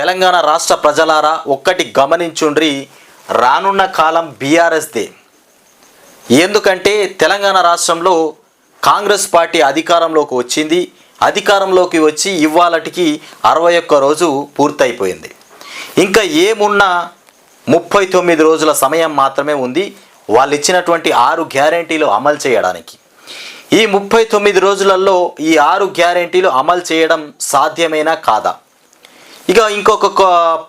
తెలంగాణ రాష్ట్ర ప్రజలారా ఒక్కటి గమనించుండ్రి రానున్న కాలం బీఆర్ఎస్దే ఎందుకంటే తెలంగాణ రాష్ట్రంలో కాంగ్రెస్ పార్టీ అధికారంలోకి వచ్చింది. అధికారంలోకి వచ్చి ఇవాళటికి అరవై ఒక్క రోజు పూర్తయిపోయింది. ఇంకా ఏమున్నా ముప్పై తొమ్మిది రోజుల సమయం మాత్రమే ఉంది. వాళ్ళు ఇచ్చినటువంటి ఆరు గ్యారంటీలు అమలు చేయడానికి. ఈ ముప్పై తొమ్మిది రోజులలో ఈ ఆరు గ్యారంటీలు అమలు చేయడం సాధ్యమేనా కాదా? ఇక ఇంకొక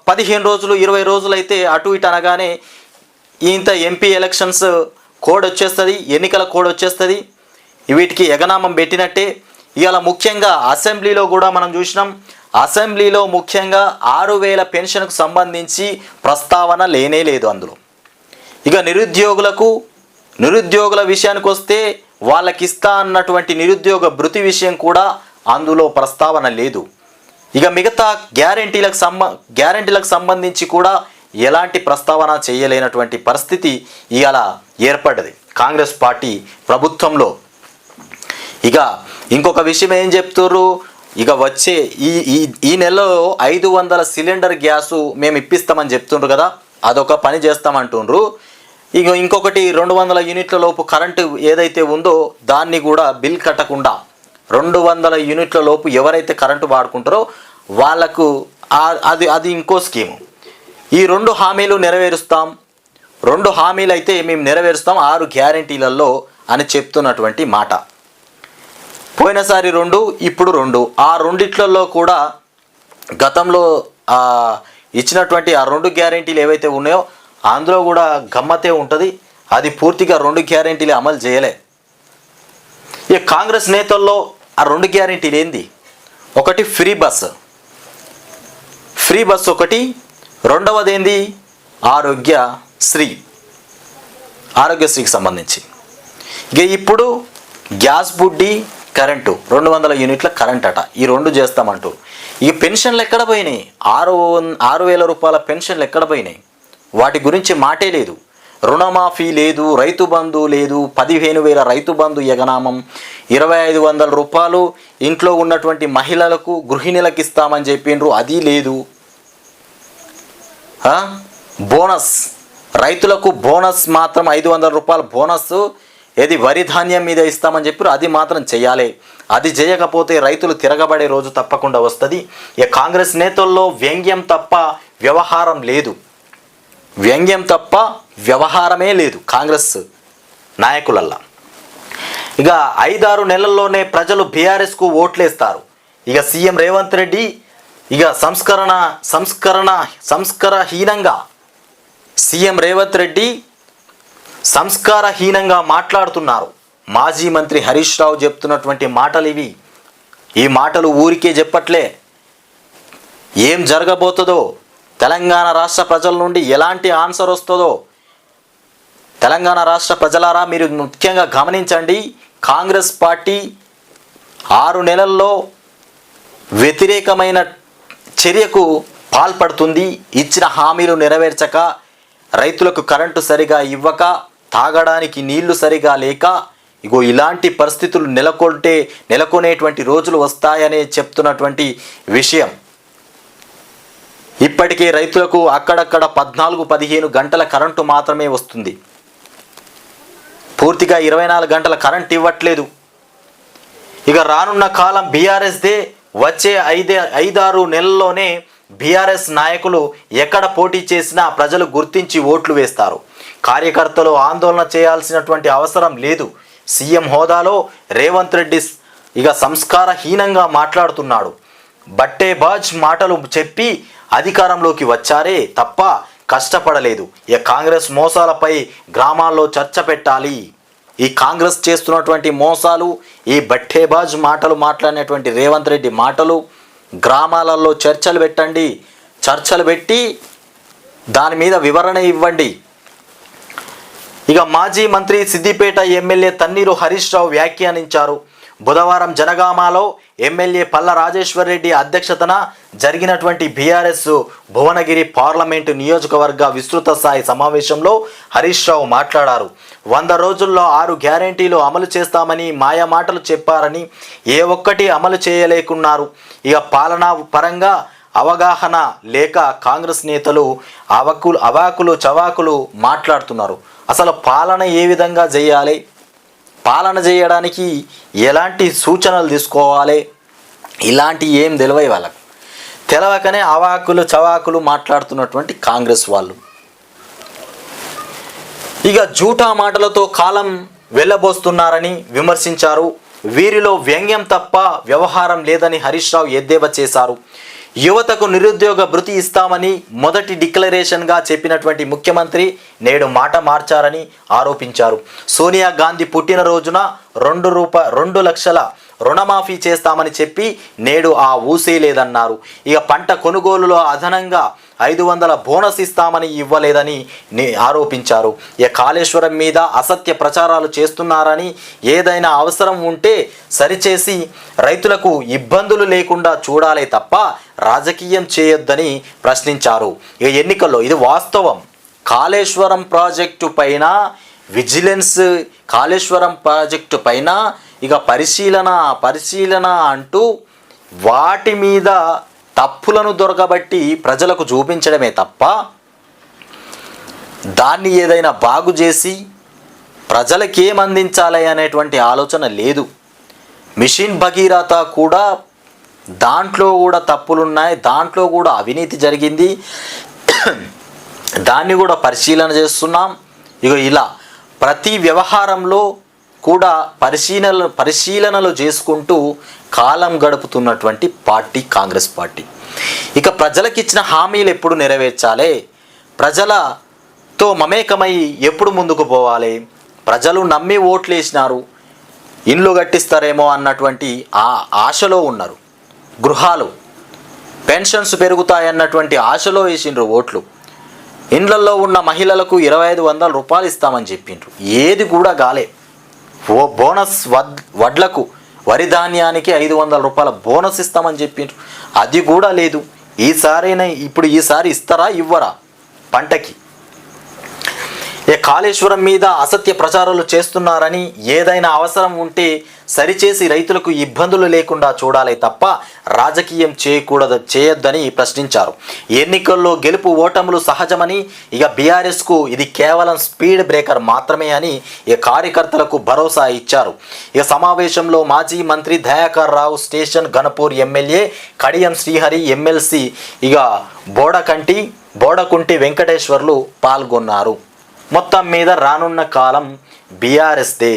పదిహేను రోజులు ఇరవై రోజులు అయితే అటు ఇటు అనగానే ఇంత ఎంపీ ఎలక్షన్స్ కోడ్ వచ్చేస్తుంది ఎన్నికల కోడ్ వచ్చేస్తుంది. వీటికి ఎగనామం పెట్టినట్టే. ఇవాళ ముఖ్యంగా అసెంబ్లీలో కూడా మనం చూసినాం. అసెంబ్లీలో ముఖ్యంగా ఆరు వేల పెన్షన్కు సంబంధించి ప్రస్తావన లేనే లేదు అందులో. ఇక నిరుద్యోగులకు నిరుద్యోగుల విషయానికి వస్తే వాళ్ళకి ఇస్తా అన్నటువంటి నిరుద్యోగ భృతి విషయం కూడా అందులో ప్రస్తావన లేదు. ఇక మిగతా గ్యారంటీలకు సంబ గ్యారంటీలకు సంబంధించి కూడా ఎలాంటి ప్రస్తావన చేయలేనటువంటి పరిస్థితి ఇవాళ ఏర్పడ్డది. కాంగ్రెస్ పార్టీ ప్రభుత్వంలో. ఇక ఇంకొక విషయం ఏం చెప్తుర్రు? ఇక వచ్చే ఈ ఈ ఈ నెలలో ఐదు వందల సిలిండర్ గ్యాసు మేము ఇప్పిస్తామని చెప్తుండ్రు కదా? అదొక పని చేస్తామంటుండ్రు. ఇక ఇంకొకటి రెండు వందల యూనిట్ల లోపు కరెంటు ఏదైతే ఉందో దాన్ని కూడా బిల్ కట్టకుండా రెండు వందల యూనిట్ల లోపు ఎవరైతే కరెంటు వాడుకుంటారో వాళ్ళకు అది అది ఇంకో స్కీము. ఈ రెండు హామీలు నెరవేరుస్తాం. రెండు హామీలు అయితే మేము నెరవేరుస్తాం ఆరు గ్యారంటీలలో అని చెప్తున్నటువంటి మాట. పోయినసారి రెండు ఇప్పుడు రెండు. ఆ రెండిట్లలో కూడా గతంలో ఇచ్చినటువంటి ఆ రెండు గ్యారెంటీలు ఏవైతే ఉన్నాయో అందులో కూడా గమ్మతే ఉంటుంది. అది పూర్తిగా రెండు గ్యారెంటీలు అమలు చేయలే. ఈ కాంగ్రెస్ నేతల్లో ఆ రెండు గ్యారెంటీలు ఏంది? ఒకటి ఫ్రీ బస్ ఫ్రీ బస్ ఒకటి రెండవది ఏంది? ఆరోగ్య శ్రీ. ఆరోగ్యశ్రీకి సంబంధించి. ఇక ఇప్పుడు గ్యాస్ బుడ్డి కరెంటు రెండు వందల యూనిట్ల కరెంట్ అట. ఈ రెండు చేస్తామంటూ. ఈ పెన్షన్లు ఎక్కడ పోయినాయి? ఆరు ఆరు వేల రూపాయల పెన్షన్లు ఎక్కడ పోయినాయి? వాటి గురించి మాటే లేదు. రుణమాఫీ లేదు రైతు బంధు లేదు పదిహేను వేల రైతు బంధు యగనామం ఇరవై ఐదు వందల రూపాయలు ఇంట్లో ఉన్నటువంటి మహిళలకు గృహిణులకు ఇస్తామని చెప్పిండ్రు. అది లేదు. బోనస్. రైతులకు బోనస్ మాత్రం ఐదు వందల రూపాయల బోనస్ ఏది వరి ధాన్యం మీద ఇస్తామని చెప్పారు అది మాత్రం చేయాలి. అది చేయకపోతే రైతులు తిరగబడే రోజు తప్పకుండా వస్తుంది. ఇక కాంగ్రెస్ నేతల్లో వ్యంగ్యం తప్ప వ్యవహారం లేదు. వ్యంగ్యం తప్ప వ్యవహారమే లేదు కాంగ్రెస్ నాయకులల్లా. ఇక ఐదారు నెలల్లోనే ప్రజలు బీఆర్ఎస్కు ఓట్లేస్తారు. ఇక సీఎం రేవంత్ రెడ్డి ఇక సంస్కరణ సంస్కరణ సంస్కరహీనంగా సీఎం రేవంత్ రెడ్డి సంస్కారహీనంగా మాట్లాడుతున్నారు. మాజీ మంత్రి హరీష్ రావు చెప్తున్నటువంటి మాటలు ఇవి. ఈ మాటలు ఊరికే చెప్పట్లే. ఏం జరగబోతుందో తెలంగాణ రాష్ట్ర ప్రజల నుండి ఎలాంటి ఆన్సర్ వస్తుందో. తెలంగాణ రాష్ట్ర ప్రజలారా మీరు ముఖ్యంగా గమనించండి కాంగ్రెస్ పార్టీ ఆరు నెలల్లో వ్యతిరేకమైన చర్యకు పాల్పడుతుంది. ఇచ్చిన హామీలు నెరవేర్చక రైతులకు కరెంటు సరిగా ఇవ్వక తాగడానికి నీళ్ళు సరిగా లేక ఇగో ఇలాంటి పరిస్థితులు నెలకొంటే నెలకొనేటువంటి రోజులు వస్తాయనే చెప్తున్నటువంటి విషయం. ఇప్పటికే రైతులకు అక్కడక్కడ పద్నాలుగు పదిహేను గంటల కరెంటు మాత్రమే వస్తుంది. పూర్తిగా ఇరవై నాలుగు గంటల కరెంట్ ఇవ్వట్లేదు. ఇక రానున్న కాలం బీఆర్ఎస్దే వచ్చే ఐదే ఐదారు నెలల్లోనే బీఆర్ఎస్ నాయకులు ఎక్కడ పోటీ చేసినా ప్రజలు గుర్తించి ఓట్లు వేస్తారు. కార్యకర్తలు ఆందోళన చేయాల్సినటువంటి అవసరం లేదు. సీఎం హోదాలో రేవంత్ రెడ్డి ఇక సంస్కారహీనంగా మాట్లాడుతున్నాడు. బట్టే బాజ్ మాటలు చెప్పి అధికారంలోకి వచ్చారే తప్ప కష్టపడలేదు. ఇక కాంగ్రెస్ మోసాలపై గ్రామాల్లో చర్చ పెట్టాలి. ఈ కాంగ్రెస్ చేస్తున్నటువంటి మోసాలు ఈ బట్టేబాజ్ మాటలు మాట్లాడినటువంటి రేవంత్ రెడ్డి మాటలు గ్రామాలలో చర్చలు పెట్టండి. చర్చలు పెట్టి దాని మీద వివరణ ఇవ్వండి. ఇక మాజీ మంత్రి సిద్దిపేట ఎమ్మెల్యే తన్నీరు హరీష్ రావు వ్యాఖ్యానించారు. బుధవారం జనగామాలో ఎమ్మెల్యే పల్ల రాజేశ్వర్ రెడ్డి అధ్యక్షతన జరిగినటువంటి బీఆర్ఎస్ భువనగిరి పార్లమెంటు నియోజకవర్గ విస్తృత స్థాయి సమావేశంలో హరీష్ రావు మాట్లాడారు. వంద రోజుల్లో ఆరు గ్యారెంటీలు అమలు చేస్తామని మాయ మాటలు చెప్పారని ఏ ఒక్కటి అమలు చేయలేకున్నారు. ఇక పాలనా పరంగా అవగాహన లేక కాంగ్రెస్ నేతలు అవకులు అవాకులు చవాకులు మాట్లాడుతున్నారు. అసలు పాలన ఏ విధంగా చేయాలి? పాలన చేయడానికి ఎలాంటి సూచనలు తీసుకోవాలి? ఇలాంటి ఏం తెలివై వాళ్ళకు. తెలవకనే అవాకులు చవాకులు మాట్లాడుతున్నటువంటి కాంగ్రెస్ వాళ్ళు. ఇక జూటా మాటలతో కాలం వెళ్ళబోస్తున్నారని విమర్శించారు. వీరిలో వ్యంగ్యం తప్ప వ్యవహారం లేదని హరీష్ రావు ఎద్దేవా చేశారు. యువతకు నిరుద్యోగ భృతి ఇస్తామని మొదటి డిక్లరేషన్గా చెప్పినటువంటి ముఖ్యమంత్రి నేడు మాట మార్చారని ఆరోపించారు. సోనియా గాంధీ పుట్టినరోజున రెండు రూప రెండు లక్షల రుణమాఫీ చేస్తామని చెప్పి నేడు ఆ ఊసే లేదన్నారు. ఇక పంట కొనుగోలులో అదనంగా ఐదు వందల బోనస్ ఇస్తామని ఇవ్వలేదని ఆరోపించారు. ఇక కాళేశ్వరం మీద అసత్య ప్రచారాలు చేస్తున్నారని ఏదైనా అవసరం ఉంటే సరిచేసి రైతులకు ఇబ్బందులు లేకుండా చూడాలే తప్ప రాజకీయం చేయొద్దని ప్రశ్నించారు. ఇక ఎన్నికల్లో ఇది వాస్తవం. కాళేశ్వరం ప్రాజెక్టు పైన విజిలెన్స్ కాళేశ్వరం ప్రాజెక్టు పైన ఇక పరిశీలన పరిశీలన అంటూ వాటి మీద తప్పులను దొరకబట్టి ప్రజలకు చూపించడమే తప్ప దాన్ని ఏదైనా బాగు చేసి ప్రజలకేం అందించాలి అనేటువంటి ఆలోచన లేదు. మిషన్ భగీరథ కూడా దాంట్లో కూడా తప్పులున్నాయి దాంట్లో కూడా అవినీతి జరిగింది. దాన్ని కూడా పరిశీలన చేస్తున్నాం. ఇక ఇలా ప్రతి వ్యవహారంలో కూడా పరిశీలన పరిశీలనలు చేసుకుంటూ కాలం గడుపుతున్నటువంటి పార్టీ కాంగ్రెస్ పార్టీ. ఇక ప్రజలకు ఇచ్చిన హామీలు ఎప్పుడు నెరవేర్చాలి? ప్రజలతో మమేకమై ఎప్పుడు ముందుకు పోవాలి? ప్రజలు నమ్మి ఓట్లు వేసినారు ఇండ్లు కట్టిస్తారేమో అన్నటువంటి ఆ ఆశలో ఉన్నారు. గృహాలు పెన్షన్స్ పెరుగుతాయన్నటువంటి ఆశలో వేసిండ్రు ఓట్లు. ఇండ్లలో ఉన్న మహిళలకు ఇరవై ఐదు వందల రూపాయలు ఇస్తామని చెప్పిండ్రు. ఏది కూడా గాలే ఓ బోనస్ వడ్ వడ్లకు వరి ధాన్యానికి ఐదు వందల రూపాయల బోనస్ ఇస్తామని చెప్పిండ్రు అది కూడా లేదు. ఈసారైనా ఇప్పుడు ఈసారి ఇస్తారా ఇవ్వరా? పంటకి. ఏ కాళేశ్వరం మీద అసత్య ప్రచారాలు చేస్తున్నారని ఏదైనా అవసరం ఉంటే సరిచేసి రైతులకు ఇబ్బందులు లేకుండా చూడాలి తప్ప రాజకీయం చేయకూడదు చేయొద్దని ప్రశ్నించారు. ఎన్నికల్లో గెలుపు ఓటములు సహజమని ఇక బీఆర్ఎస్కు ఇది కేవలం స్పీడ్ బ్రేకర్ మాత్రమే అని ఈ కార్యకర్తలకు భరోసా ఇచ్చారు. ఇక సమావేశంలో మాజీ మంత్రి Dayakar Rao station Ghanpur MLA Kadiyam Srihari MLC ఇక బోడకంటి బోడకుంటి వెంకటేశ్వర్లు పాల్గొన్నారు. మొత్తం మీద రానున్న కాలం బీఆర్ఎస్దే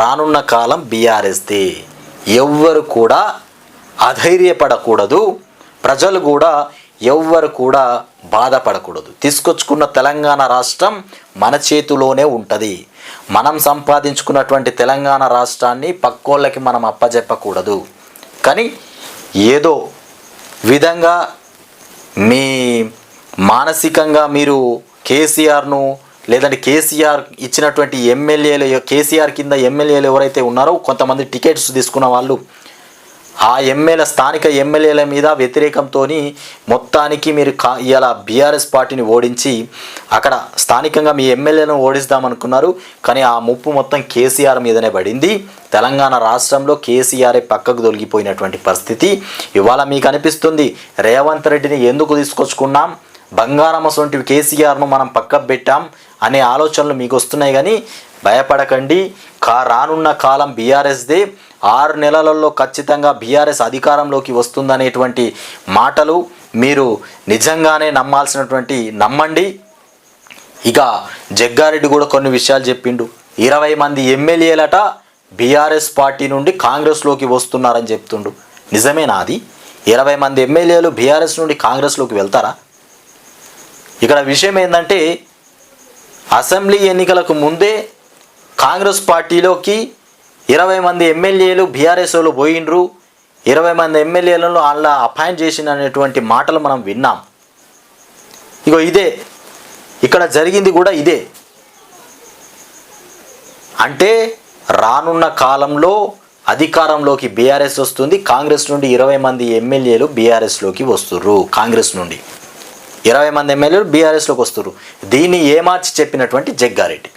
రానున్న కాలం బీఆర్ఎస్దే ఎవ్వరు కూడా అధైర్యపడకూడదు. ప్రజలు కూడా ఎవ్వరు కూడా బాధపడకూడదు. తీసుకొచ్చుకున్న తెలంగాణ రాష్ట్రం మన చేతిలోనే ఉంటుంది. మనం సంపాదించుకున్నటువంటి తెలంగాణ రాష్ట్రాన్ని పక్కోళ్ళకి మనం అప్పజెప్పకూడదు. కానీ ఏదో విధంగా మీ మానసికంగా మీరు కేసీఆర్ను లేదంటే కేసీఆర్ ఇచ్చినటువంటి ఎమ్మెల్యేలు కేసీఆర్ కింద ఎమ్మెల్యేలు ఎవరైతే ఉన్నారో కొంతమంది టికెట్స్ తీసుకున్న వాళ్ళు ఆ ఎమ్మెల్యే స్థానిక ఎమ్మెల్యేల మీద వ్యతిరేకంతో మొత్తానికి మీరు కా ఇవాళ బీఆర్ఎస్ పార్టీని ఓడించి అక్కడ స్థానికంగా మీ ఎమ్మెల్యేలను ఓడిస్తామనుకున్నారు. కానీ ఆ ముప్పు మొత్తం కేసీఆర్ మీదనే పడింది. తెలంగాణ రాష్ట్రంలో కేసీఆర్ పక్కకు తొలగిపోయినటువంటి పరిస్థితి. ఇవాళ మీకు అనిపిస్తుంది రేవంత్ రెడ్డిని ఎందుకు తీసుకొచ్చుకున్నాం? బంగారమ్మ సొంటి కేసీఆర్ను మనం పక్కకు పెట్టాం. అనే ఆలోచనలు మీకు వస్తున్నాయి కానీ భయపడకండి. కా రానున్న కాలం బీఆర్ఎస్దే ఆరు నెలలలో ఖచ్చితంగా బీఆర్ఎస్ అధికారంలోకి వస్తుందనేటువంటి మాటలు మీరు నిజంగానే నమ్మాల్సినటువంటి నమ్మండి. ఇక జగ్గారెడ్డి కూడా కొన్ని విషయాలు చెప్పిండు. ఇరవై మంది ఎమ్మెల్యేలట బీఆర్ఎస్ పార్టీ నుండి కాంగ్రెస్లోకి వస్తున్నారని చెప్తుండు. నిజమేనా అది? ఇరవై మంది ఎమ్మెల్యేలు బీఆర్ఎస్ నుండి కాంగ్రెస్లోకి వెళ్తారా? ఇక్కడ విషయం ఏంటంటే అసెంబ్లీ ఎన్నికలకు ముందే కాంగ్రెస్ పార్టీలోకి ఇరవై మంది ఎమ్మెల్యేలు బీఆర్ఎస్ఓలు పోయిండ్రు. ఇరవై మంది ఎమ్మెల్యేలను అలా అపాయింట్ చేసిన అనేటువంటి మాటలు మనం విన్నాం. ఇగో ఇదే. ఇక్కడ జరిగింది కూడా ఇదే. అంటే రానున్న కాలంలో అధికారంలోకి బీఆర్ఎస్ వస్తుంది. కాంగ్రెస్ నుండి ఇరవై మంది ఎమ్మెల్యేలు బీఆర్ఎస్లోకి వస్తుర్రు కాంగ్రెస్ నుండి. ఇరవై మంది ఎమ్మెల్యేలు బీఆర్ఎస్లోకి వస్తారు దీన్ని ఏమార్చి చెప్పినటువంటి జగ్గారెడ్డి.